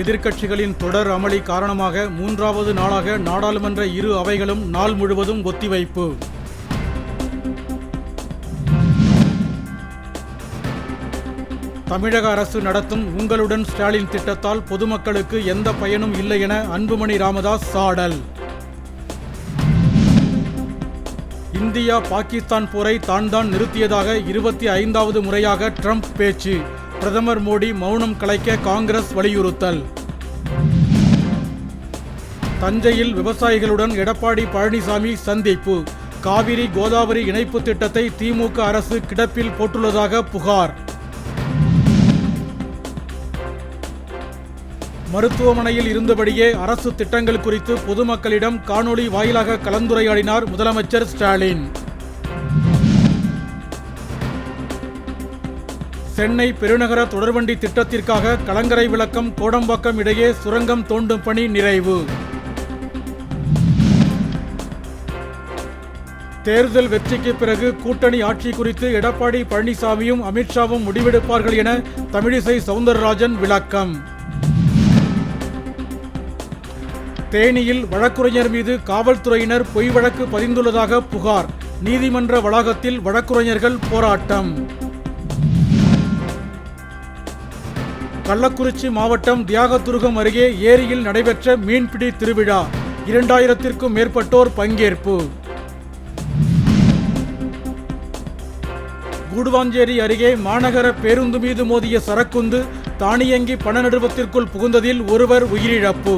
எதிர்க்கட்சிகளின் தொடர் அமளி காரணமாக மூன்றாவது நாளாக நாடாளுமன்ற இரு அவைகளும் நாள் முழுவதும் ஒத்திவைப்பு. தமிழக அரசு நடத்தும் உங்களுடன் ஸ்டாலின் திட்டத்தால் பொதுமக்களுக்கு எந்த பயனும் இல்லை என அன்புமணி ராமதாஸ் சாடல். இந்தியா பாகிஸ்தான் போரை தான் தான் நிறுத்தியதாக இருபத்தி ஐந்தாவது முறையாக ட்ரம்ப் பேச்சு. பிரதமர் மோடி மௌனம் கலைக்க காங்கிரஸ் வலியுறுத்தல். தஞ்சையில் விவசாயிகளுடன் எடப்பாடி பழனிசாமி சந்திப்பு. காவிரி கோதாவரி இணைப்பு திட்டத்தை திமுக அரசு கிடப்பில் போட்டுள்ளதாக புகார். மருத்துவமனையில் இருந்தபடியே அரசு திட்டங்கள் குறித்து பொதுமக்களிடம் காணொளி வாயிலாக கலந்துரையாடினார் முதலமைச்சர் ஸ்டாலின். சென்னை பெருநகர தொடர்வண்டி திட்டத்திற்காக கலங்கரை விளக்கம் கோடம்பாக்கம் இடையே சுரங்கம் தோண்டும் பணி நிறைவு. தேர்தல் வெற்றிக்கு பிறகு கூட்டணி ஆட்சி குறித்து எடப்பாடி பழனிசாமியும் அமித்ஷாவும் முடிவெடுப்பார்கள் என தமிழிசை சவுந்தரராஜன் விளக்கம். தேனியில் வழக்குரைஞர் மீது காவல்துறையினர் பொய் வழக்கு பதிந்துள்ளதாக புகார். நீதிமன்ற வளாகத்தில் வழக்குரைஞர்கள் போராட்டம். கள்ளக்குறிச்சி மாவட்டம் தியாகதுருகம் அருகே ஏரியில் நடைபெற்ற மீன்பிடி திருவிழா. இரண்டாயிரத்திற்கும் மேற்பட்டோர் பங்கேற்பு. கூடுவாஞ்சேரி அருகே மாநகர பேருந்து மீது மோதிய சரக்குந்து தானியங்கி பண நடுவத்திற்குள் புகுந்ததில் ஒருவர் உயிரிழப்பு.